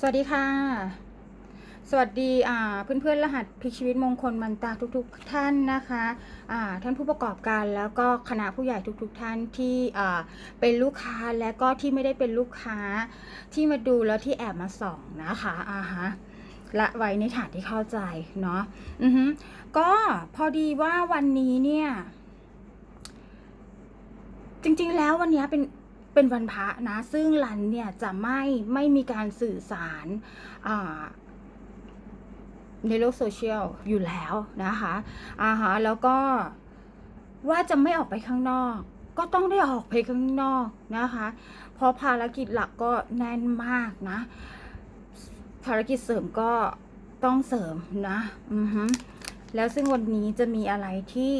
สวัสดีค่ะ สวัสดีอ่าเพื่อนๆรหัสพลิกชีวิตมงคลมันตาทุกๆท่านนะคะอ่าท่านผู้ประกอบการแล้วก็คณะผู้ใหญ่ทุกๆท่านที่อ่าเป็นลูกค้าและก็ที่ไม่ได้เป็นลูกค้าที่มาดูแล้วที่แอบมาส่องนะคะอ่าฮะละไว้ในฐานที่เข้าใจเนาะอือฮึก็พอดีว่าวันนี้เนี่ย จริงๆแล้ววันนี้เป็น เป็นวันพระนะ ซึ่งรันเนี่ยจะไม่ไม่มีการสื่อสารในโลกโซเชียลอยู่แล้วนะคะอ่าฮะแล้วก็ว่าจะไม่ออกไปข้างนอก ก็ต้องได้ออกไปข้างนอกนะคะ เพราะภารกิจหลักก็แน่นมากนะ ภารกิจเสริมก็ต้องเสริมนะอือฮึแล้วซึ่งวันนี้จะมีอะไรที่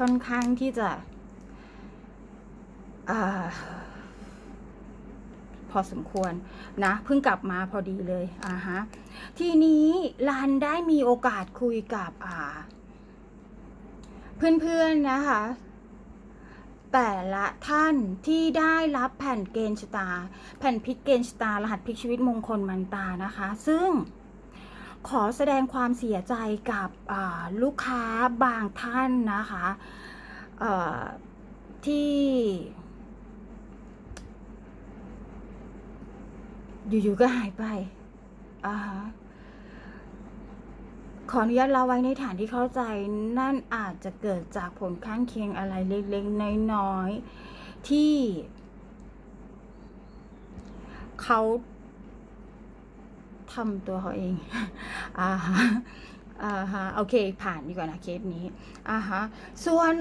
ค่อนข้างที่จะอา พอสมควรนะเพิ่งกลับมาพอดีเลยอ่าฮะทีนี้ลันได้มีโอกาสคุยกับอ่า เพื่อนๆนะคะ แต่ละท่านที่ได้รับแผ่นเกณฑ์ชะตา แผ่นพิกเกณฑ์ชะตารหัสพลิกชีวิตมงคลมันตานะคะ ซึ่งขอแสดงความเสียใจกับลูกค้าบางท่านนะคะที่ อยู่ๆก็หายไปอ่าฮะขออนุญาตเล่าไว้ในฐานที่เข้าใจนั่นอาจจะเกิดจากผลข้างเคียงอะไรเล็กๆน้อยๆที่ เขาทำตัวเขาเองอ่าฮะอ่าฮะโอเค ผ่านดีกว่านะเคสนี้อ่าฮะส่วน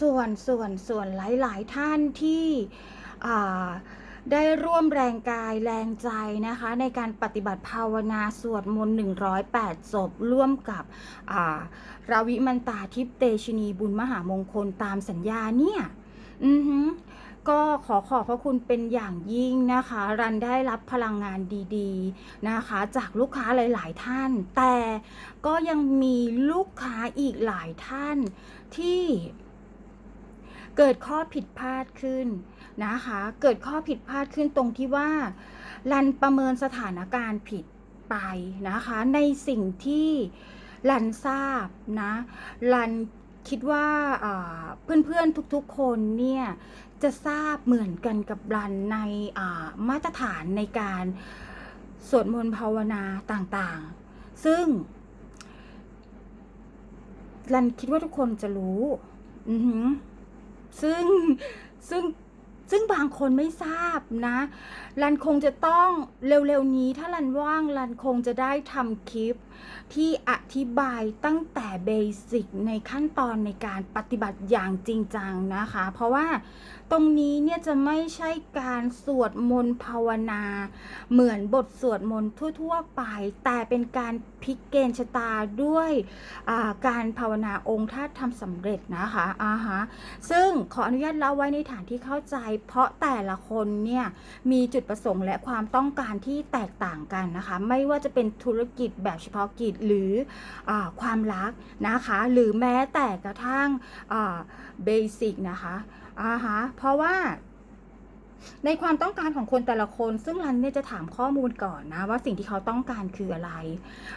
ส่วนส่วนส่วนหลาย ๆ ท่านที่อ่า ได้ร่วมแรงกายแรงใจนะคะ ในการปฏิบัติภาวนาสวดมนต์108ศพร่วมกับราวิมันตาทิพเตชินีบุญมหามงคลตามสัญญาเนี่ย อือฮึก็ขอขอบพระคุณเป็นอย่างยิ่งนะคะ รันได้รับพลังงานดีๆนะคะ จากลูกค้าหลาย ๆ ท่าน แต่ก็ยังมีลูกค้าอีกหลายท่านที่เกิดข้อผิดพลาดขึ้น นะคะ เกิดข้อผิดพลาดขึ้นตรงที่ว่ารันประเมินสถานการณ์ผิดไปนะคะ ในสิ่งที่รันทราบนะรันคิดว่าเพื่อนๆทุกๆคนเนี่ยจะทราบเหมือนกันกับรันในมาตรฐานในการสวดมนต์ภาวนาต่างๆ ซึ่งรันคิดว่าทุกคนจะรู้ ซึ่งซึ่ง ซึ่งบางคนไม่ทราบนะ รันคงจะต้องเร็วๆนี้ถ้ารันว่างรันคงจะได้ทำคลิป ที่อธิบายตั้งแต่เบสิกในขั้นตอนในการปฏิบัติอย่างจริงจังนะคะ เพราะว่าตรงนี้เนี่ยจะไม่ใช่การสวดมนต์ภาวนา เหมือนบทสวดมนต์ทั่ว ๆ ไป แต่เป็นการพลิกเกณฑ์ชะตาด้วยการภาวนาองค์ธาตุทำสำเร็จนะคะอ่าฮะซึ่งขออนุญาตเล่าไว้ในฐานที่เข้าใจ เพราะแต่ละคนเนี่ยมีจุดประสงค์และความต้องการที่แตกต่างกันนะคะ ไม่ว่าจะเป็นธุรกิจแบบเฉพาะกิจหรืออความรักนะคะ หรือแม้แต่กระทั่งเบสิกนะคะอ่าฮะเพราะว่าในความต้องการของคนแต่ละคน ซึ่งรันเนี่ยจะถามข้อมูลก่อนนะ ว่าสิ่งที่เขาต้องการคืออะไร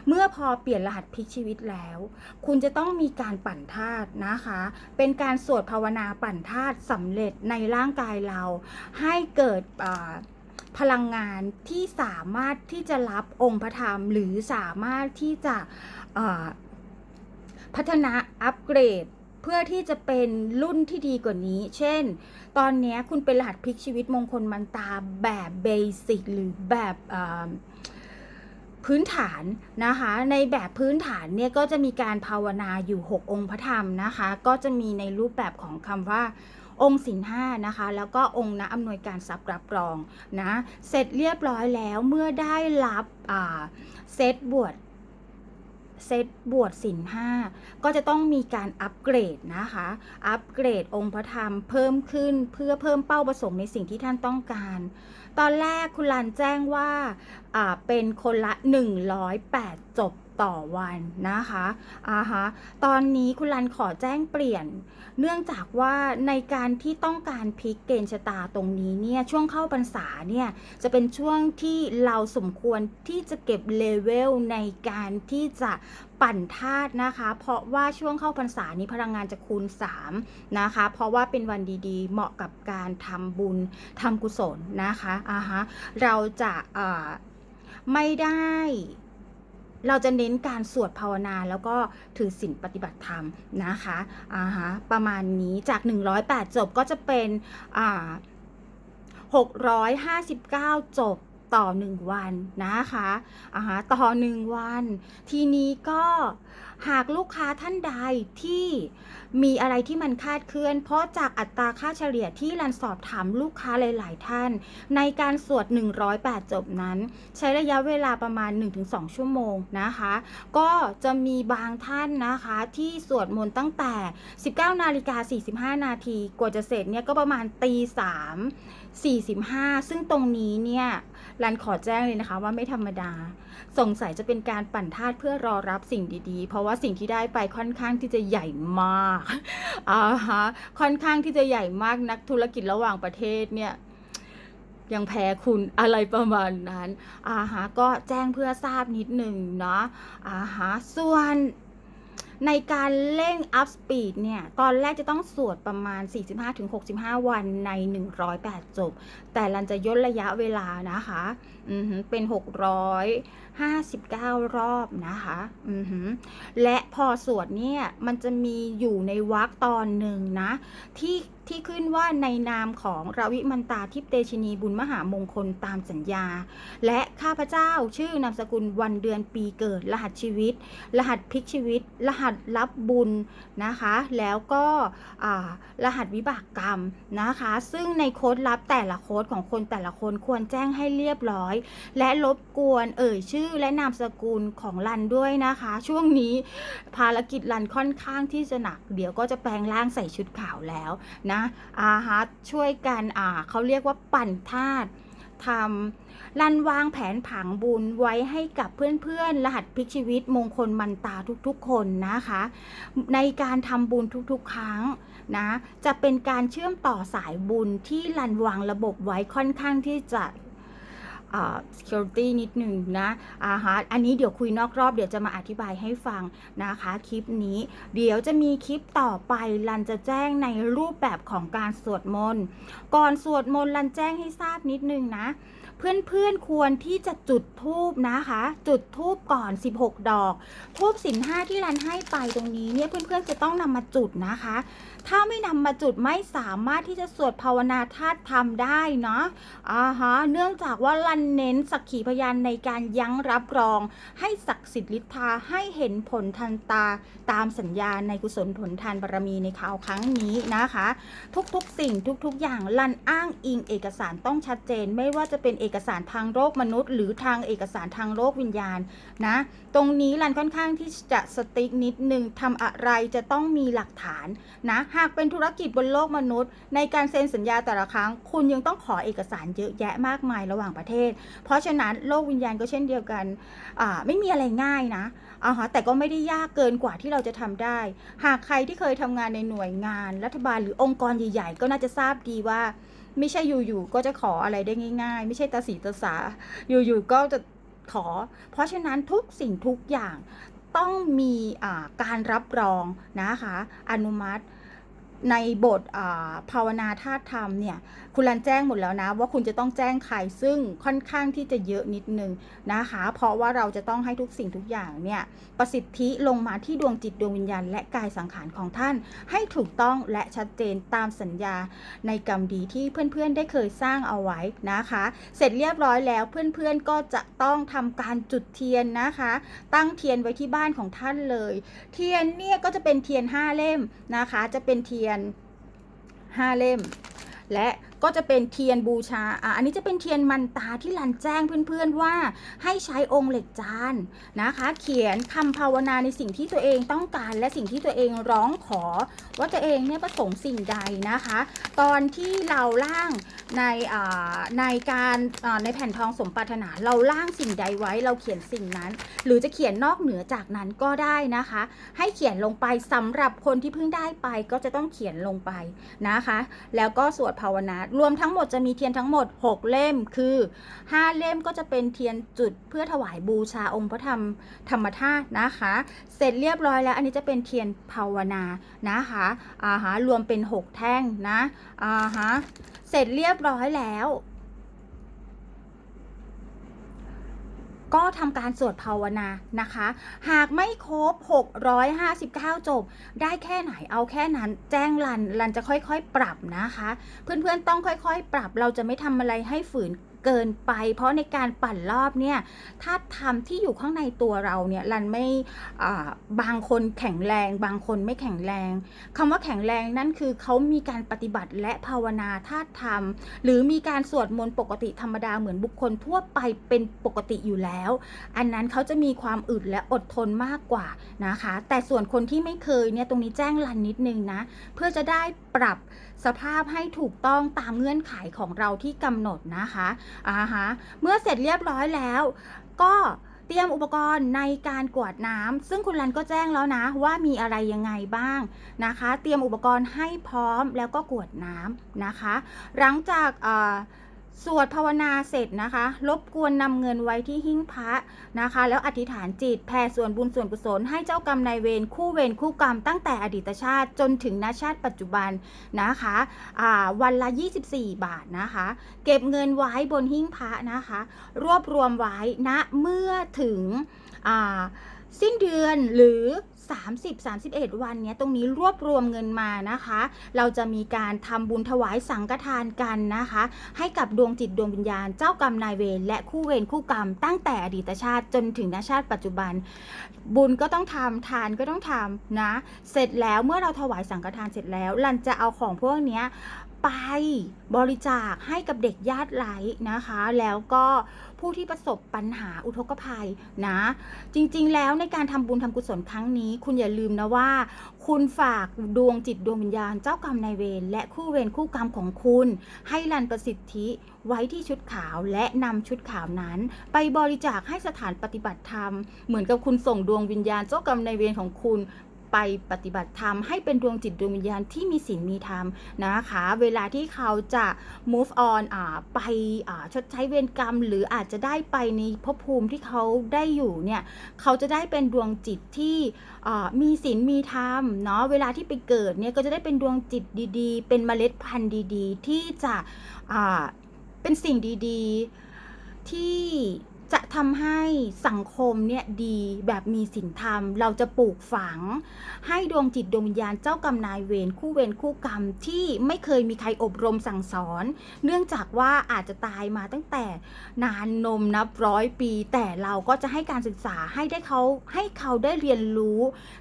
เมื่อพอเปลี่ยนรหัสพลิกชีวิตแล้ว คุณจะต้องมีการปั่นธาตุนะคะ เป็นการสวดภาวนาปั่นธาตุสำเร็จในร่างกายเรา ให้เกิดอ่า พลังงานที่สามารถที่จะรับองค์พระธรรม หรือสามารถที่จะพัฒนาอัปเกรดเพื่อที่จะเป็นรุ่นที่ดีกว่านี้ เช่น ตอนนี้คุณเป็นรหัสพลิกชีวิตมงคลมันตาแบบเบสิกหรือแบบพื้นฐานนะคะ ในแบบพื้นฐานเนี่ยก็จะมีการภาวนาอยู่ 6 องค์พระธรรมนะคะ ก็จะมีในรูปแบบของคำว่า องค์ศีลห้านะคะ แล้วก็องค์นะอำนวยการทรัพย์รับรองนะเสร็จเรียบร้อยแล้วเมื่อได้รับเซตบวชเซตบวชสินห้าก็จะต้องมีการอัปเกรดนะคะ อัปเกรดองค์พระธรรมเพิ่มขึ้นเพื่อเพิ่มเป้าประสงค์ในสิ่งที่ท่านต้องการ ตอนแรกคุณลันแจ้งว่าอ่าเป็นคนละ 108 จบ ต่อวันนะคะอ่าฮะตอนนี้คุณลันขอแจ้งเปลี่ยน เนื่องจากว่าในการที่ต้องการพลิกเกณฑ์ชะตาตรงนี้เนี่ยช่วงเข้าพรรษาเนี่ยจะเป็นช่วงที่เราสมควรที่จะเก็บเลเวลในการที่จะปั่นธาตุนะคะ เพราะว่าช่วงเข้าพรรษานี้พลังงานจะคูณ 3 นะคะ เพราะว่าเป็นวันดีๆ เหมาะกับการทำบุญทำกุศลนะคะอ่าฮะเราจะอ่าไม่ได้ เราจะเน้นการสวดภาวนาแล้วก็ถือศีลปฏิบัติธรรมนะคะอ่าฮะประมาณนี้จาก 108 จบก็จะเป็นอ่า659 จบ ต่อ 1 วันนะคะอ่าฮะต่อ 1 วัน ทีนี้ก็หากลูกค้าท่านใดที่มีอะไรที่มันคาดเคลื่อน เพราะจากอัตราค่าเฉลี่ยที่รันสอบถามลูกค้าหลาย ๆ ท่าน ในการสวด 108 จบนั้น ใช้ระยะเวลาประมาณ 1-2 ชั่วโมงนะคะ ก็จะมีบางท่านนะคะที่สวดมนต์ตั้งแต่ 19 นาฬิกา 45 นาทีกว่าจะเสร็จเนี่ยก็ประมาณตี3 45 ซึ่งตรงนี้เนี่ย รันขอแจ้งเลยนะคะว่าไม่ธรรมดา สงสัยจะเป็นการปั่นธาตุเพื่อรอรับสิ่งดีๆ เพราะว่าสิ่งที่ได้ไปค่อนข้างที่จะใหญ่มากอ่าฮะค่อนข้างที่จะใหญ่มากนักธุรกิจระหว่างประเทศเนี่ยยังแพ้คุณอะไรประมาณนั้นอาฮะก็แจ้งเพื่อทราบนิดหนึ่งเนาะอาฮะส่วน ในการเร่งอัพสปีดเนี่ย ตอนแรกจะต้องสวดประมาณ 45-65 วันใน 108 จบ แต่ลันจะย่นระยะเวลานะคะ อือหือเป็น 659 รอบนะคะอือหือและพอสวดเนี่ยมันจะมีอยู่ในวรรคตอนหนึ่งนะ ที่ที่ขึ้นว่าในนามของราวิมันตาทิพเตชินีบุญมหามงคลตามสัญญา และข้าพเจ้าชื่อนามสกุลวันเดือนปีเกิด รหัสชีวิต รหัสพลิกชีวิต รหัสรับบุญนะคะ แล้วก็รหัสวิบากกรรมนะคะ ซึ่งในโค้ดลับแต่ละโค้ดของคนแต่ละคนควรแจ้งให้เรียบร้อยและรบกวนเอ่ยชื่อและนามสกุลของรันด้วยนะคะ ช่วงนี้ภารกิจรันค่อนข้างที่จะหนัก เดี๋ยวก็จะแปลงร่างใส่ชุดขาวแล้วนะอาฮะช่วยกันอ่าเขาเรียกว่าปั่นธาตุทำรันวางแผนผังบุญไว้ให้กับเพื่อนๆ รหัสพลิกชีวิตมงคลมันตาทุกๆคนนะคะ ในการทำบุญทุกๆ ครั้งนะ จะเป็นการเชื่อมต่อสายบุญที่รันวางระบบไว้ค่อนข้างที่จะ security นิดหนึ่งนะอ่าฮะอันนี้เดี๋ยวคุยนอกรอบเดี๋ยวจะมาอธิบายให้ฟังนะคะ คลิปนี้ เดี๋ยวจะมีคลิปต่อไปรันจะแจ้งในรูปแบบของการสวดมนต์ก่อนสวดมนต์รันแจ้งให้ทราบนิดนึงนะ เพื่อนๆควรที่จะจุดธูปนะคะ จุดธูปก่อน 16 ดอก ทูบสินห้าที่รันให้ไปตรงนี้เนี่ยเพื่อนๆจะต้องนำมาจุดนะคะถ้าไม่นำมาจุดไม่สามารถที่จะสวดภาวนาธาตุธรรมได้เนาะอ่าฮะเนื่องจากว่ารันเน้นสักขีพยานในการยั้งรับรอง ให้ศักดิ์สิทธิ์ฤทธาให้เห็นผลทันตาตามสัญญาในกุศลผลทานบารมีในคราวครั้งนี้นะคะ ทุกๆสิ่งทุกๆ อย่างรันอ้างอิงเอกสารต้องชัดเจน ไม่ว่าจะเป็นเอกสารทางโลกมนุษย์ หรือทางเอกสารทางโลกวิญญาณนะตรงนี้รันค่อนข้างที่จะสติ๊กนิดนึงทำอะไรจะต้องมีหลักฐานนะหากเป็นธุรกิจบนโลกมนุษย์ ในการเซ็นสัญญาแต่ละครั้ง คุณยังต้องขอเอกสารเยอะแยะมากมายระหว่างประเทศ เพราะฉะนั้นโลกวิญญาณก็เช่นเดียวกันไม่มีอะไรง่ายนะอาฮะแต่ก็ไม่ได้ยากเกินกว่าที่เราจะทำได้ หากใครที่เคยทำงานในหน่วยงาน รัฐบาลหรือองค์กรใหญ่ๆ ก็น่าจะทราบดีว่า ไม่ใช่อยู่ๆก็จะขออะไรได้ง่ายๆ ไม่ใช่ตาสีตาสา อยู่ๆก็จะขอ เพราะฉะนั้นทุกสิ่งทุกอย่างต้องมีการรับรองนะคะ อนุมัติ ในบทภาวนาธาตุธรรมเนี่ยคุณรันแจ้งหมดแล้วนะ ว่าคุณจะต้องแจ้งใครซึ่งค่อนข้างที่จะเยอะนิดนึงนะคะ เพราะว่าเราจะต้องให้ทุกสิ่งทุกอย่างเนี่ยประสิทธิลงมาที่ดวงจิตดวงวิญญาณ และกายสังขารของท่าน ให้ถูกต้องและชัดเจนตามสัญญาในกรรมดีที่เพื่อนๆได้เคยสร้างเอาไว้นะคะ เสร็จเรียบร้อยแล้วเพื่อนๆก็จะต้องทำการจุดเทียนนะคะ ตั้งเทียนไว้ที่บ้านของท่านเลย เทียนเนี่ยก็จะเป็นเทียนห้าเล่มนะคะ จะเป็นเทียนห้าเล่ม และ ก็จะเป็นเทียนบูชาอะอันนี้จะเป็นเทียนมันตาที่รันแจ้งเพื่อนๆว่า ให้ใช้องค์เหล็กจานนะคะ เขียนคำภาวนาในสิ่งที่ตัวเองต้องการ และสิ่งที่ตัวเองร้องขอ ว่าตัวเองเนี่ยประสงค์สิ่งใดนะคะ ตอนที่เราล่างในอ่าในการอ่าในแผ่นทองสมปรารถนาเราล่างสิ่งใดไว้เราเขียนสิ่งนั้น หรือจะเขียนนอกเหนือจากนั้นก็ได้นะคะ ให้เขียนลงไปสำหรับคนที่เพิ่งได้ไปก็จะต้องเขียนลงไปนะคะ แล้วก็สวดภาวนารวมทั้งหมดจะมีเทียนทั้งหมด 6 เล่มคือ 5 เล่มก็จะเป็นเทียนจุดเพื่อถวายบูชาองค์พระธรรมธรรมธาตุนะคะ เสร็จเรียบร้อยแล้วอันนี้จะเป็นเทียนภาวนานะคะอ่าฮะรวมเป็น 6 แท่งนะอ่าฮะเสร็จเรียบร้อยแล้ว ก็ทำการสวดภาวนานะคะ หากไม่ครบ 659 จบ ได้แค่ไหนเอาแค่นั้น แจ้งรันรันจะค่อยๆ ปรับนะคะ เพื่อนๆต้องค่อยๆ ปรับเราจะไม่ทำอะไรให้ฝืน เกินไป เพราะในการปั่นรอบเนี่ยถ้าทำที่อยู่ข้างในตัวเราเนี่ยรันไม่บางคนแข็งแรง บางคนไม่แข็งแรงคำว่าแข็งแรงนั่นคือเขามีการปฏิบัติและภาวนาธาตุธรรม หรือมีการสวดมนต์ปกติธรรมดาเหมือนบุคคลทั่วไปเป็นปกติอยู่แล้ว อันนั้นเขาจะมีความอึดและอดทนมากกว่านะคะ แต่ส่วนคนที่ไม่เคยเนี่ยตรงนี้แจ้งรันนิดนึงนะ เพื่อจะได้ปรับสภาพให้ถูกต้องตามเงื่อนไขของเราที่กำหนดนะคะอ่าฮะเมื่อเสร็จเรียบร้อยแล้ว ก็เตรียมอุปกรณ์ในการกวดน้ำซึ่งคุณรันก็แจ้งแล้วนะว่ามีอะไรยังไงบ้างนะคะ เตรียมอุปกรณ์ให้พร้อมแล้วก็กวดน้ำนะคะ หลังจากเอ่อ สวดภาวนาเสร็จนะคะ รบกวนนำเงินไว้ที่หิ้งพระนะคะ แล้วอธิษฐานจิตแผ่ส่วนบุญส่วนกุศลให้เจ้ากรรมนายเวรคู่เวรคู่กรรมตั้งแต่อดีตชาติจนถึงนาชาติปัจจุบันนะคะวันละ 24 บาทนะคะ เก็บเงินไว้บนหิ้งพระนะคะ รวบรวมไว้ณเมื่อถึงอ่า สิ้นเดือนหรือ 30 31 วันเนี้ยตรงนี้รวบรวมเงินมานะคะ เราจะมีการทำบุญถวายสังฆทานกันนะคะ ให้กับดวงจิตดวงวิญญาณเจ้ากรรมนายเวรและคู่เวรคู่กรรม ตั้งแต่อดีตชาติจนถึงนชาติปัจจุบัน บุญก็ต้องทำทานก็ต้องทำนะ เสร็จแล้วเมื่อเราถวายสังฆทานเสร็จแล้วรันจะเอาของพวกเนี้ย ไปบริจาคให้กับเด็กญาติไร้นะคะ แล้วก็ผู้ที่ประสบปัญหาอุทกภัยนะ จริงๆ แล้วในการทำบุญทำกุศลครั้งนี้ คุณอย่าลืมนะว่า คุณฝากดวงจิตดวงวิญญาณเจ้ากรรมนายเวรและคู่เวรคู่กรรมของคุณ ให้รันประสิทธิไว้ที่ชุดขาวและนำชุดขาวนั้น ไปบริจาคให้สถานปฏิบัติธรรม เหมือนกับคุณส่งดวงวิญญาณเจ้ากรรมนายเวรของคุณ ไปปฏิบัติธรรมให้เป็นดวงจิตดวงวิญญาณที่มีศีลมีธรรมนะคะ เวลาที่เขาจะ move on อ่าไปอ่าชดใช้เวรกรรม หรืออาจจะได้ไปในภพภูมิที่เขาได้อยู่เนี่ยเขาจะได้เป็นดวงจิตที่อ่ามีศีลมีธรรมเนาะเวลาที่ไปเกิดเนี่ยก็จะได้เป็นดวงจิตดีๆ เป็นเมล็ดพันธุ์ดีๆ ที่จะอ่าเป็นสิ่งดีๆที่ ทำให้สังคมเนี่ยดีแบบมีศีลธรรม เราจะปลูกฝัง ให้ดวงจิตดวงวิญญาณเจ้ากรรมนายเวรคู่เวรคู่กรรมที่ไม่เคยมีใครอบรมสั่งสอน เนื่องจากว่าอาจจะตายมาตั้งแต่นานนมนับร้อยปี แต่เราก็จะให้การศึกษาให้ได้เขาให้เขาได้เรียนรู้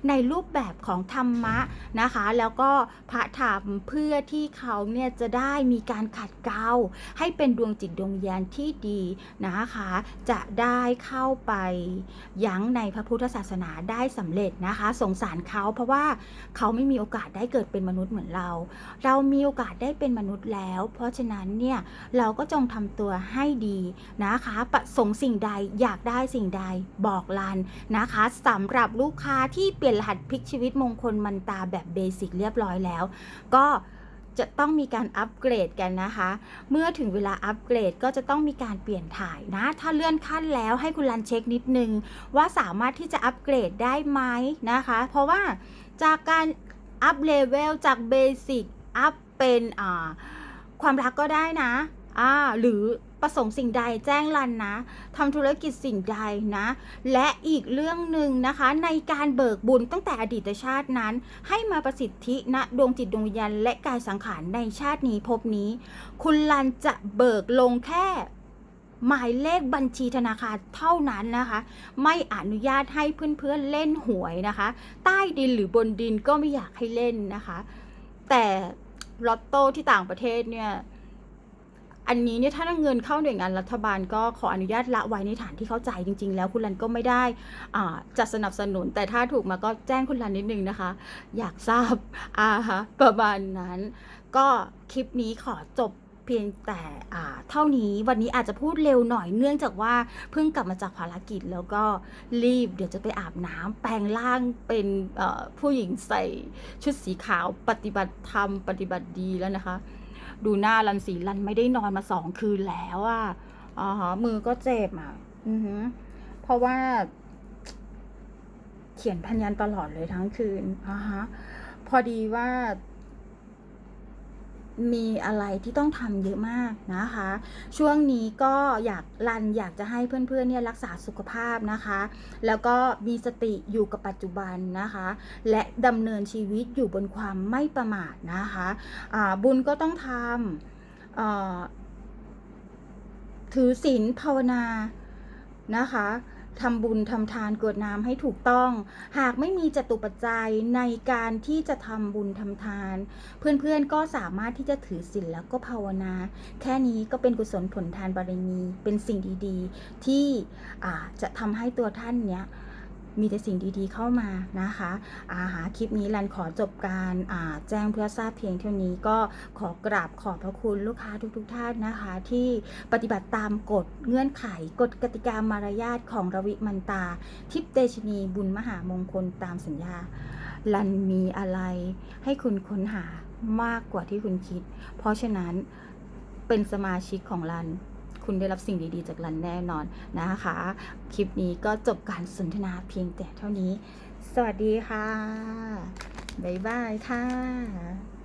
ในรูปแบบของธรรมะนะคะ แล้วก็พระธรรมเพื่อที่เขาเนี่ยจะได้มีการขัดเกลาให้เป็นดวงจิตดวงวิญญาณที่ดีนะคะจะได้เข้าไปยั้งในพระพุทธศาสนาได้สำเร็จนะคะ สงสารเขาเพราะว่าเขาไม่มีโอกาสได้เกิดเป็นมนุษย์เหมือนเรา เรามีโอกาสได้เป็นมนุษย์แล้ว เพราะฉะนั้นเนี่ยเราก็จงทำตัวให้ดีนะคะประสงค์สิ่งใดอยากได้สิ่งใดบอกลันนะคะสำหรับลูกค้าที่เปลี่ยนรหัสพลิกชีวิตมงคลมันตาแบบเบสิกเรียบร้อยแล้ว ก็ จะต้องมีการอัปเกรดกันนะคะ เมื่อถึงเวลาอัปเกรดก็จะต้องมีการเปลี่ยนถ่ายนะ ถ้าเลื่อนขั้นแล้วให้คุณรันเช็คนิดนึง ว่าสามารถที่จะอัปเกรดได้ไหมนะคะ เพราะว่าจากการอัปเลเวลจากเบสิกอัพเป็นความรักก็ได้นะอ่าหรือประสงค์สิ่งใดแจ้งรันนะทำธุรกิจสิ่งใดนะ และอีกเรื่องหนึ่งนะคะในการเบิกบุญตั้งแต่อดีตชาตินั้น ให้มาประสิทธิณดวงจิตดวงวิญญาณและกายสังขารในชาตินี้ภพนี้ คุณลันจะเบิกลงแค่หมายเลขบัญชีธนาคารเท่านั้นนะคะ ไม่อนุญาตให้เพื่อนๆเล่นหวยนะคะ ใต้ดินหรือบนดินก็ไม่อยากให้เล่นนะคะ แต่ลอตโต้ที่ต่างประเทศเนี่ย อันนี้เนี่ยถ้าเงินเข้าหน่วยงานรัฐบาลก็ขออนุญาตละไว้ในฐานที่เข้าใจจริง ๆ แล้วคุณรันก็ไม่ได้อ่าจะสนับสนุน แต่ถ้าถูกมาก็แจ้งคุณรันนิดนึงนะคะ อยากทราบอ่าฮะประมาณนั้น ก็คลิปนี้ขอจบเพียงแต่อ่าเท่านี้วันนี้อาจจะพูดเร็วหน่อยเนื่องจากว่าเพิ่งกลับมาจากภารกิจแล้วก็รีบเดี๋ยวจะไปอาบน้ำแปลงร่างเป็นผู้หญิงใส่ชุดสีขาวปฏิบัติธรรมปฏิบัติดีแล้วนะคะ ดูหน้ารันสีรันไม่ได้นอนมาสองคืนแล้วอะอ๋อฮะมือก็เจ็บอะ อือฮึเพราะว่า เขียนพันยันตลอดเลยทั้งคืนอ่าฮะ พอดีว่า มีอะไรที่ต้องทำเยอะมากนะคะ ช่วงนี้ก็อยากรันอยากจะให้เพื่อนๆเนี่ยรักษาสุขภาพนะคะ แล้วก็มีสติอยู่กับปัจจุบันนะคะ และดำเนินชีวิตอยู่บนความไม่ประมาทนะคะอ่าบุญก็ต้องทำถือศีลภาวนานะคะ ทำบุญทำทานกรวดน้ำให้ถูกต้อง หากไม่มีจตุปัจจัยในการที่จะทำบุญทำทาน เพื่อนๆก็สามารถที่จะถือศีลแล้วก็ภาวนา แค่นี้ก็เป็นกุศลผลทานบารมีเป็นสิ่งดีๆ ที่จะทำให้ตัวท่านเนี้ย มีแต่สิ่งดีๆเข้ามานะคะอาหาคลิปนี้รันขอจบการาแจ้งเพื่อทราบเพียงเท่านี้ก็ขอกราบขอบพระคุณลูกค้าทุกๆท่านนะคะ ที่ปฏิบัติตามกฎเงื่อนไขกฎกติกามารยาทของรวิมันตา ทิพย์เตชนีบุญมหามงคลตามสัญญารันมีอะไรให้คุณค้นหามากกว่าที่คุณคิด เพราะฉะนั้นเป็นสมาชิกของรัน คุณได้รับสิ่งดีๆ จากรันแน่นอนนะคะ คลิปนี้ก็จบการสนทนาเพียงแต่เท่านี้ สวัสดีค่ะ บ๊ายบายค่ะ